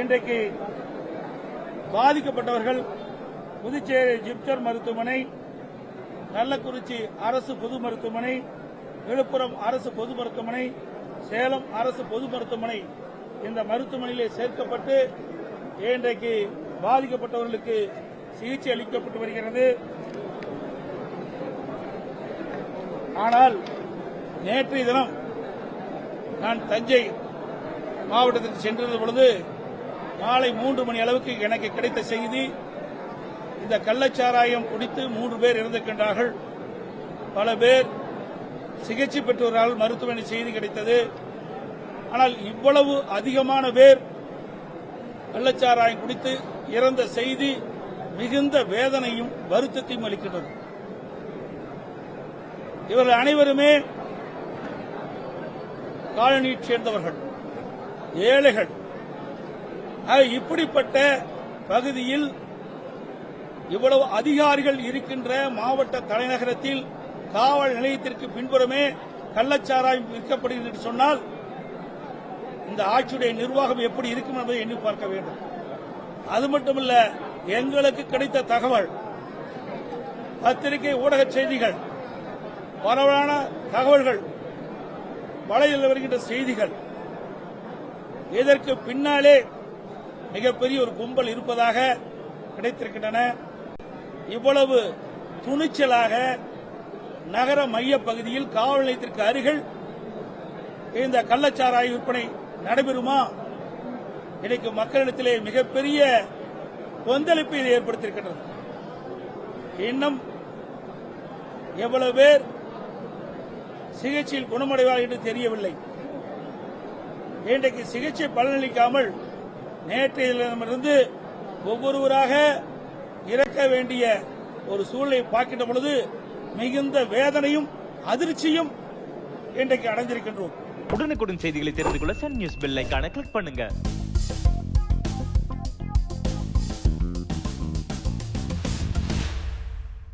இன்றைக்கு பாதிக்கப்பட்டவர்கள் புதுச்சேரி ஜிப்சர் மருத்துவமனை கள்ளக்குறிச்சி அரசு பொது மருத்துவமனை விழுப்புரம் அரசு பொது மருத்துவமனை சேலம் அரசு பொது மருத்துவமனை இந்த மருத்துவமனையிலே சேர்க்கப்பட்டு இன்றைக்கு பாதிக்கப்பட்டவர்களுக்கு சிகிச்சை அளிக்கப்பட்டு வருகிறது. ஆனால் நேற்றைய தினம் நான் தஞ்சை மாவட்டத்திற்கு சென்றிருந்த பொழுது மாலை மூன்று மணி அளவுக்கு எனக்கு கிடைத்த செய்தி இந்த கள்ளச்சாராயம் குடித்து மூன்று பேர் இறந்திருக்கின்றார்கள். பல பேர் சிகிச்சை பெற்று மருத்துவமனை செய்தி கிடைத்தது. ஆனால் இவ்வளவு அதிகமான பேர் கள்ளச்சாராயம் குடித்து இறந்த செய்தி மிகுந்த வேதனையும் வருத்தத்தையும் அளிக்கின்றது. இவர்கள் அனைவருமே காலனியைச் சேர்ந்தவர்கள் ஏழைகள். இப்படிப்பட்ட பகுதியில் இவ்வளவு அதிகாரிகள் இருக்கின்ற மாவட்ட தலைநகரத்தில் காவல் நிலையத்திற்கு பின்புறமே கள்ளச்சாராயம் விற்கப்படுகிறது என்று சொன்னால் இந்த ஆட்சியுடைய நிர்வாகம் எப்படி இருக்கும் என்பதை எண்ணி பார்க்க வேண்டும். அது மட்டுமல்ல எங்களுக்கு கிடைத்த தகவல் பத்திரிகை ஊடக செய்திகள் பரவலான தகவல்கள் வலையில் வருகின்ற செய்திகள் இதற்கு பின்னாலே மிகப்பெரிய ஒரு கும்பல் இருப்பதாக கிடைத்திருக்கின்றன. இவ்வளவு துணிச்சலாக நகர மைய பகுதியில் காவல் நிலையத்திற்கு அருகில் இந்த கள்ளச்சாராய விற்பனை நடைபெறுமா? இன்னைக்கு மக்களிடத்திலே மிகப்பெரிய கொந்தளிப்பை இது ஏற்படுத்தியிருக்கின்றது. இன்னும் எவ்வளவு பேர் சிகிச்சையில் குணமடைவார் என்று தெரியவில்லை. இன்றைக்கு சிகிச்சை பலனளிக்காமல் நேற்றையிலிருந்து ஒவ்வொருவராக இறக்க வேண்டிய ஒரு சூழ்நிலை பார்க்கின்ற பொழுது மிகுந்த வேதனையும் அதிர்ச்சியும் இன்றைக்கு அடைந்திருக்கின்றோம். உடனுக்குடன் செய்திகளை தெரிந்து கொள்ள சன் நியூஸ் பெல் ஐகானை கிளிக் பண்ணுங்க.